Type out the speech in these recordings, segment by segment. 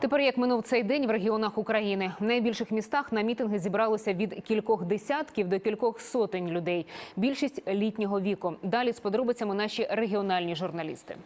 Тепер як минув цей день в регіонах України, в найбільших містах на мітинги зібралося від кількох десятків до кількох сотень людей. Більшість літнього віку. Далі з подробицями наші регіональні журналісти.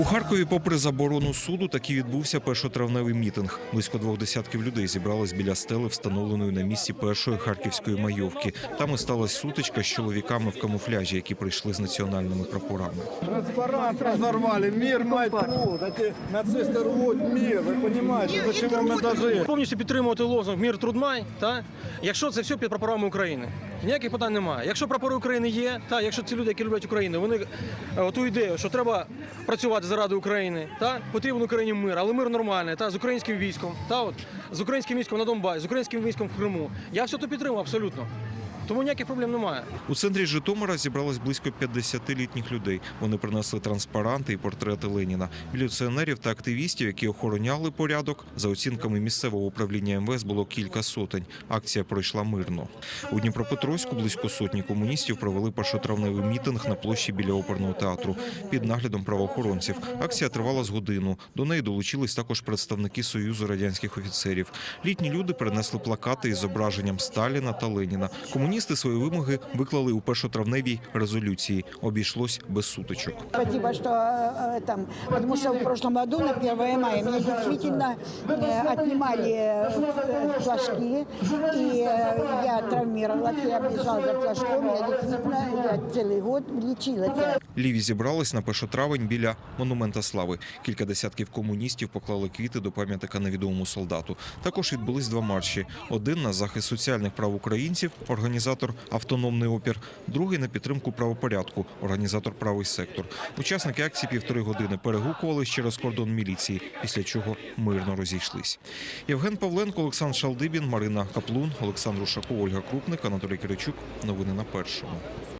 У Харкові, попри заборону суду, таки відбувся першотравневий мітинг. Близько двох десятків людей зібрались біля стели, встановленої на місці першої харківської майовки. Там і сталася сутичка з чоловіками в камуфляжі, які прийшли з національними прапорами. Транспарант разорвали. Мир, мать труд. Эти нацисты рвут мир. Вы понимаете, до чего мы дожили? повністю підтримувати лозунг Мір трудмай, та якщо це все під прапорами України. Ніяких питань немає. Якщо прапори України є, та якщо ці люди, які люблять Україну, вони е, ту ідею, що треба працювати заради України, та потрібен Україні мир, але мир нормальний, та з українським військом, та от з українським військом на Донбасі, з українським військом в Криму. Я все то підтримую абсолютно. Тому ніяких проблем немає. У центрі Житомира зібралось близько 50 літніх людей. Вони принесли транспаранти і портрети Леніна. Міліціонерів та активістів, які охороняли порядок, за оцінками місцевого управління МВС було кілька сотень. Акція пройшла мирно. У Дніпропетровську близько сотні комуністів провели першотравневий мітинг на площі біля оперного театру під наглядом правоохоронців. Акція тривала з годину. До неї долучились також представники Союзу радянських офіцерів. Літні люди принесли плакати із зображенням Сталіна та Леніна. Комуністи свої вимоги виклали у першотравневій резолюції. Обійшлось без сутичок. Спасибо, что э, там, потому что в прошлом году на 1 мая мне действительно э, отнимали э, флажки, и э, я травмировалась, я бежала за флажком, я действительно я целый год лечилась. Ліві зібрались на першотравень біля монумента слави. Кілька десятків комуністів поклали квіти до пам'ятника невідомому солдату. Також відбулись два марші: один на захист соціальних прав українців, організатор автономний опір, другий на підтримку правопорядку, організатор правий сектор. Учасники акції півтори години перегукувались через кордон міліції, після чого мирно розійшлись. Євген Павленко, Олександр Шалдибін, Марина Каплун, Олександр Ушаков, Ольга Крупник, Анатолій Киричук. Новини на першому.